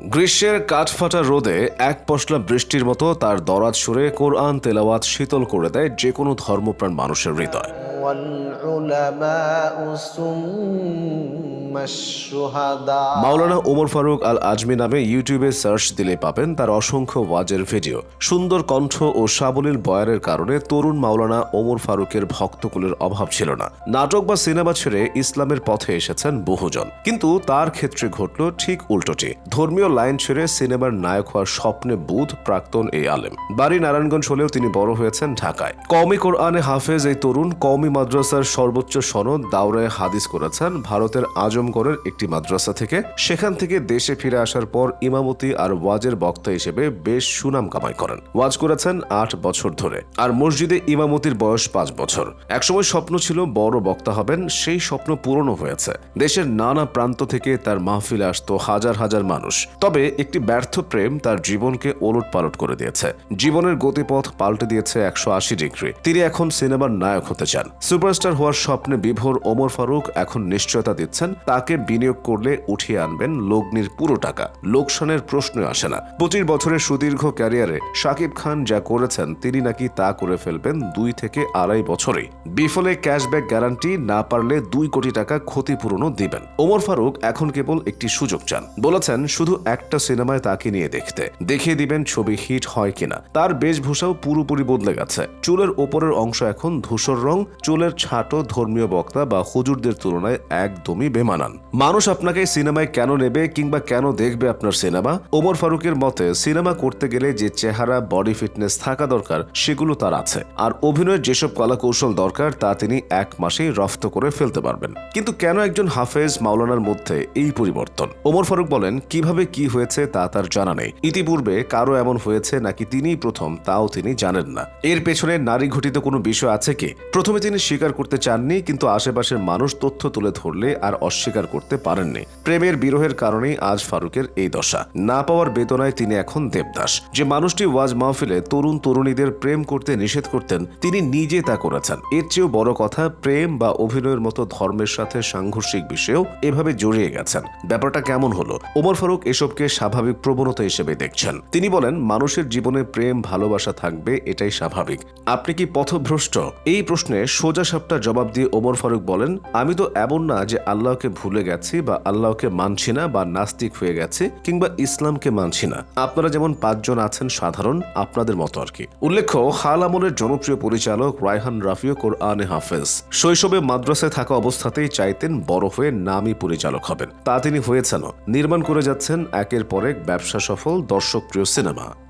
গ্রীষ্মের কাঠফাটা রোদে এক পশলা বৃষ্টির মতো তার দরাজ সুরে কোরআন তেলাওয়াত শীতল করে দেয় যে কোনো ধর্মপ্রাণ মানুষের হৃদয়। মাওলানা ওমর ফারুক আল আজমি নামে ইউটিউবে সার্চ দিলে পাবেন তার অসংখ্য ওয়াজের ভিডিও। সুন্দর কণ্ঠ ও সাবলীল বয়ারের কারণে তরুণ মাওলানা ওমর ফারুকের ভক্তকুলের অভাব ছিল না। নাটক বা সিনেমা ছেড়ে ইসলামের পথে এসেছেন বহুজন। কিন্তু তার ক্ষেত্রে ঘটল ঠিক উল্টোটি। ধর্মীয় লাইন ছেড়ে সিনেমার নায়ক হওয়ার স্বপ্নে বুধ প্রাক্তন এই আলেম। বাড়ি নারায়ণগঞ্জ হলেও তিনি বড় হয়েছেন ঢাকায়। কওমি কোরআনে হাফেজ এই তরুণ কওমি মাদ্রাসার সর্বোচ্চ সনদ দাওরায় হাদিস করেছেন। ভারতের আজমগড়ের একটি মাদ্রাসা থেকে সেখান থেকে দেশে ফিরে আসার পর ইমামতি আর ওয়াজের বক্তা হিসেবে বেশ সুনাম কামাই করেন। ওয়াজ করেছেন আট বছর ধরে আর মসজিদে ইমামতির বয়স পাঁচ বছর। একসময় স্বপ্ন ছিল বড় বক্তা হবেন, সেই স্বপ্ন পূরণও হয়েছে। দেশের নানা প্রান্ত থেকে তার মাহফিলে আসতো হাজার হাজার মানুষ। তবে একটি ব্যর্থ প্রেম তার জীবনকে ওলট পালট করে দিয়েছে। জীবনের গতিপথ পাল্টে দিয়েছে একশো আশি ডিগ্রি। তিনি এখন সিনেমার নায়ক হতে চান। সুপারস্টার হওয়ার স্বপ্নে বিভোর ওমর ফারুক এখন নিশ্চয়তা দিচ্ছেন তাকে বিনিয়োগ করলে উঠিয়ে আনবেন লগ্নির পুরো টাকা। লোকসানের প্রশ্নই আসে না। পঁচিশ বছরের সুদীর্ঘ ক্যারিয়ারে শাকিব খান যা করেছেন, তিনি নাকি তা করে ফেলবেন দুই থেকে আড়াই বছরেই। বিফলে ক্যাশব্যাক গ্যারান্টি না পারলে দুই কোটি টাকা ক্ষতিপূরণও দিবেন। ওমর ফারুক এখন কেবল একটি সুযোগ চান। বলেছেন, শুধু একটা সিনেমায় তাকে নিয়ে দেখতে। দেখিয়ে দিবেন ছবি হিট হয় কিনা। তার বেশভূষাও পুরোপুরি বদলে গেছে। চুলের ওপরের অংশ এখন ধূসর রং, চুলের ছাটো ধর্মীয় বক্তা বা হুজুরদের তুলনায় একদমই বেমানান। মানুষ আপনাকে সিনেমায় কেন নেবে কিংবা কেন দেখবে আপনার সিনেমা? ওমর ফারুকের মতে, সিনেমা করতে গেলে যে চেহারা, বডি ফিটনেস থাকা দরকার, সেগুলো তার আছে। আর অভিনয়ের যেসব কলা কৌশল দরকার, তা তিনি এক মাসেই রফত করে ফেলতে পারবেন। কিন্তু কেন একজন হাফেজ মাওলানার মধ্যে এই পরিবর্তন? ওমর ফারুক বলেন, কীভাবে কি হয়েছে তা তার জানা নেই। ইতিপূর্বে কারও এমন হয়েছে নাকি তিনিই প্রথম, তাও তিনি জানেন না। এর পেছনে নারী ঘটিত কোনো বিষয় আছে কি? প্রথমে তিনি স্বীকার করতে চাননি, কিন্তু আশেপাশের মানুষ তথ্য তুলে ধরলে আর অস্বীকার করতে পারেননি। প্রেমের বিরহের কারণেই আজ ফারুকের এই দশা। না পাওয়ার বেদনায় তিনি এখন দেবদাস। যে মানুষটি ওয়াজ মাহফিলে তরুণ তরুণীদের প্রেম করতে নিষেধ করতেন, তিনি নিজে তা করেছেন। এর চেয়েও বড় কথা, প্রেম বা অভিনয়ের মতো ধর্মের সাথে সাংঘর্ষিক বিষয়েও এভাবে জড়িয়ে গেছেন। ব্যাপারটা কেমন হলো? ওমর ফারুক এসবকে স্বাভাবিক প্রবণতা হিসেবে দেখছেন। তিনি বলেন, মানুষের জীবনে প্রেম, ভালোবাসা থাকবে, এটাই স্বাভাবিক। আপনি কি পথভ্রষ্ট? এই প্রশ্নে সোজা সাপটা জবাব দিয়ে ওমর ফারুক বলেন, আমি তো এমন না যে আল্লাহকে ভুলে গেছি বা আল্লাহকে মানছি না বা নাস্তিক হয়ে গেছি কিংবা ইসলামকে মানছি না। আপনারা যেমন পাঁচজন আছেন সাধারণ, আপনাদের মতো আর কি। উল্লেখ্য হাল আমলের জনপ্রিয় পরিচালক রায়হান রাফিও কোরআনে হাফেজ। শৈশবে মাদ্রাসায় থাকা অবস্থাতেই চাইতেন বড় হয়ে নামী পরিচালক হবেন। তা তিনি হয়েছেন নির্মাণ করে যাচ্ছেন একের পর এক ব্যবসা সফল দর্শকপ্রিয় সিনেমা।